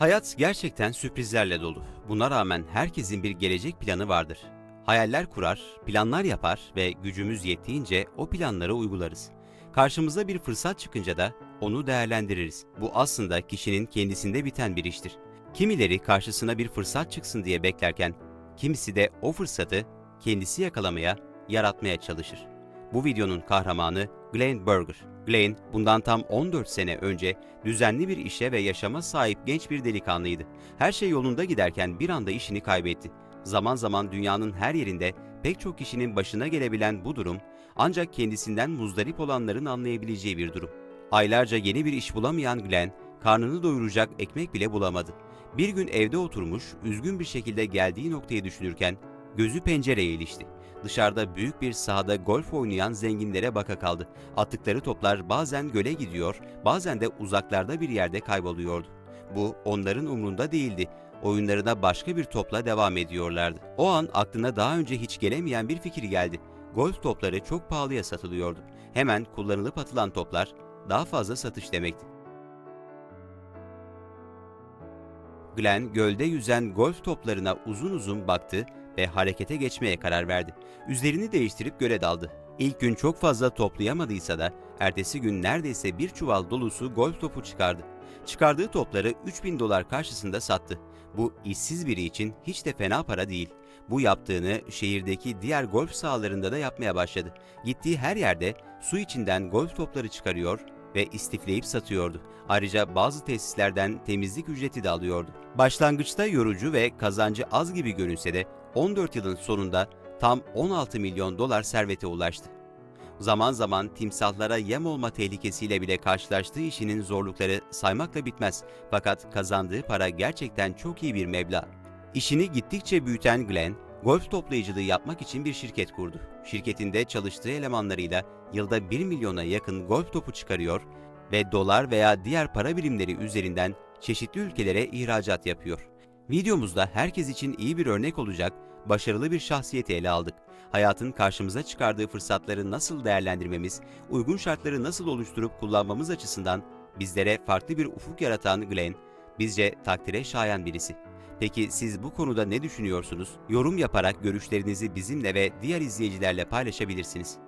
Hayat gerçekten sürprizlerle dolu. Buna rağmen herkesin bir gelecek planı vardır. Hayaller kurar, planlar yapar ve gücümüz yettiğince o planları uygularız. Karşımıza bir fırsat çıkınca da onu değerlendiririz. Bu aslında kişinin kendisinde biten bir iştir. Kimileri karşısına bir fırsat çıksın diye beklerken, kimisi de o fırsatı kendisi yakalamaya, yaratmaya çalışır. Bu videonun kahramanı Glenn Berger. Glenn bundan tam 14 sene önce düzenli bir işe ve yaşama sahip genç bir delikanlıydı. Her şey yolunda giderken bir anda işini kaybetti. Zaman zaman dünyanın her yerinde pek çok kişinin başına gelebilen bu durum ancak kendisinden muzdarip olanların anlayabileceği bir durum. Aylarca yeni bir iş bulamayan Glenn karnını doyuracak ekmek bile bulamadı. Bir gün evde oturmuş, üzgün bir şekilde geldiği noktayı düşünürken gözü pencereye ilişti. Dışarıda büyük bir sahada golf oynayan zenginlere baka kaldı. Attıkları toplar bazen göle gidiyor, bazen de uzaklarda bir yerde kayboluyordu. Bu onların umrunda değildi. Oyunlarına başka bir topla devam ediyorlardı. O an aklına daha önce hiç gelemeyen bir fikir geldi. Golf topları çok pahalıya satılıyordu. Hemen kullanılıp atılan toplar daha fazla satış demekti. Glenn gölde yüzen golf toplarına uzun uzun baktı ve harekete geçmeye karar verdi. Üzerini değiştirip göle daldı. İlk gün çok fazla toplayamadıysa da ertesi gün neredeyse bir çuval dolusu golf topu çıkardı. Çıkardığı topları 3000 dolar karşısında sattı. Bu işsiz biri için hiç de fena para değil. Bu yaptığını şehirdeki diğer golf sahalarında da yapmaya başladı. Gittiği her yerde su içinden golf topları çıkarıyor ve istifleyip satıyordu. Ayrıca bazı tesislerden temizlik ücreti de alıyordu. Başlangıçta yorucu ve kazancı az gibi görünse de 14 yılın sonunda tam 16 milyon dolar servete ulaştı. Zaman zaman timsahlara yem olma tehlikesiyle bile karşılaştığı işinin zorlukları saymakla bitmez. Fakat kazandığı para gerçekten çok iyi bir meblağ. İşini gittikçe büyüten Glenn, golf toplayıcılığı yapmak için bir şirket kurdu. Şirketinde çalıştığı elemanlarıyla yılda 1 milyona yakın golf topu çıkarıyor ve dolar veya diğer para birimleri üzerinden çeşitli ülkelere ihracat yapıyor. Videomuzda herkes için iyi bir örnek olacak başarılı bir şahsiyeti ele aldık. Hayatın karşımıza çıkardığı fırsatları nasıl değerlendirmemiz, uygun şartları nasıl oluşturup kullanmamız açısından bizlere farklı bir ufuk yaratan Glenn, bizce takdire şayan birisi. Peki siz bu konuda ne düşünüyorsunuz? Yorum yaparak görüşlerinizi bizimle ve diğer izleyicilerle paylaşabilirsiniz.